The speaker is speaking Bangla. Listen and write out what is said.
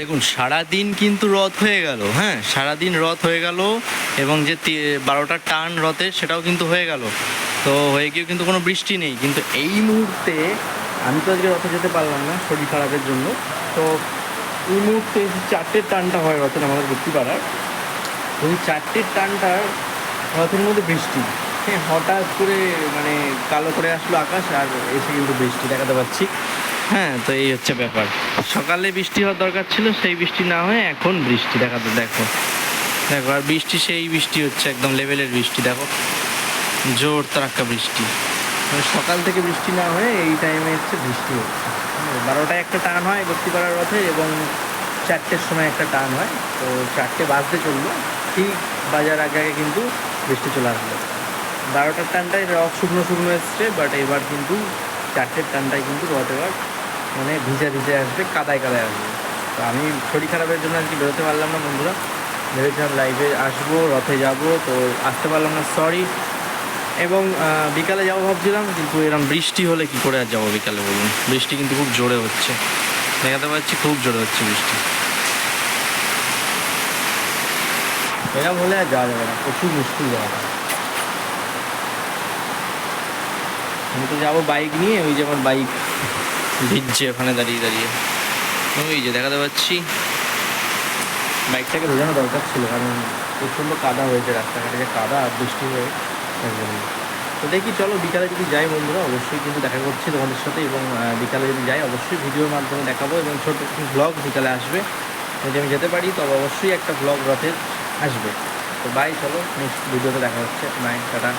দেখুন, সারাদিন কিন্তু রথ হয়ে গেল হ্যাঁ? সারাদিন রথ হয়ে গেল এবং যে বারোটার টান রথের সেটাও কিন্তু হয়ে গেল। তো হয়ে গিয়েও কিন্তু কোনো বৃষ্টি নেই। কিন্তু এই মুহূর্তে আমি তো আজকে রথে যেতে পারলাম না শরীর খারাপের জন্য। তো এই মুহূর্তে চারটের টানটা হয় রথের আমাদের পাড়ার ওই চারটের টানটার রথের মধ্যে বৃষ্টি। হ্যাঁ হঠাৎ করে মানে কালো করে আসলো আকাশ আর এসে কিন্তু বৃষ্টি দেখাতে পাচ্ছি। হ্যাঁ তো এই হচ্ছে ব্যাপার। সকালে বৃষ্টি হওয়ার দরকার ছিল সেই বৃষ্টি না হয়ে এখন বৃষ্টি দেখাতে দেখো। দেখো আর বৃষ্টি সেই বৃষ্টি হচ্ছে একদম লেভেলের বৃষ্টি দেখো। জোর তারাক্কা বৃষ্টি। মানে সকাল থেকে বৃষ্টি না হয়ে এই টাইমে হচ্ছে বৃষ্টি হচ্ছে। হ্যাঁ, বারোটায় একটা টান হয় ভক্তিপাড়ার রথে এবং চারটের সময় একটা টান হয় তো চারটে বাজতে চলল। ঠিক বাজার আগে আগে কিন্তু বৃষ্টি চলে আসলো। বারোটার টানটায় রথ শুকনো শুকনো এসছে বাট এবার কিন্তু চারটের টানটায় কিন্তু রথ এবার মানে ভিজে ভিজে আসবে, কাদায় কাদায় আসবে। তো আমি শরীর খারাপের জন্য আজকে বেরোতে পারলাম না বন্ধুরা। ভেবেছিলাম লাইভে আসব, রথে যাব, তো আসতে পারলাম না সরি এবং বিকালে যাব ভাবছিলাম, কিন্তু এরকম বৃষ্টি হলে কি করে আর যাব বিকালে বলুন? বৃষ্টি কিন্তু খুব জোরে হচ্ছে। দেখাতে পাচ্ছি খুব জোরে হচ্ছে বৃষ্টি। এরকম হলে আর যাওয়া যাবে না, প্রচুর মুশকিল যাওয়া আমি তো যাব বাইক নিয়ে, ওই যে আমার বাইক ভিজছে ওখানে দাঁড়িয়ে দাঁড়িয়ে। ওই যে দেখাতে পাচ্ছি। বাইকটাকে ভেজানো দরকার ছিল, কারণ প্রচণ্ড কাদা হয়েছে রাস্তাঘাটে, যে কাদা আর বৃষ্টি হয়ে তো দেখি, চলো বিকালে যদি যাই বন্ধুরা, অবশ্যই কিন্তু দেখা করছি তোমাদের সাথে, এবং বিকালে যদি যাই, অবশ্যই ভিডিওর মাধ্যমে দেখাবো, এবং ছোটো একটি ব্লগ বিকালে আসবে। যদি আমি যেতে পারি, তবে অবশ্যই একটা ব্লগ রথের আসবে। তো বাই চলো নেক্সট ভিডিওতে দেখা হচ্ছে। Bye tata.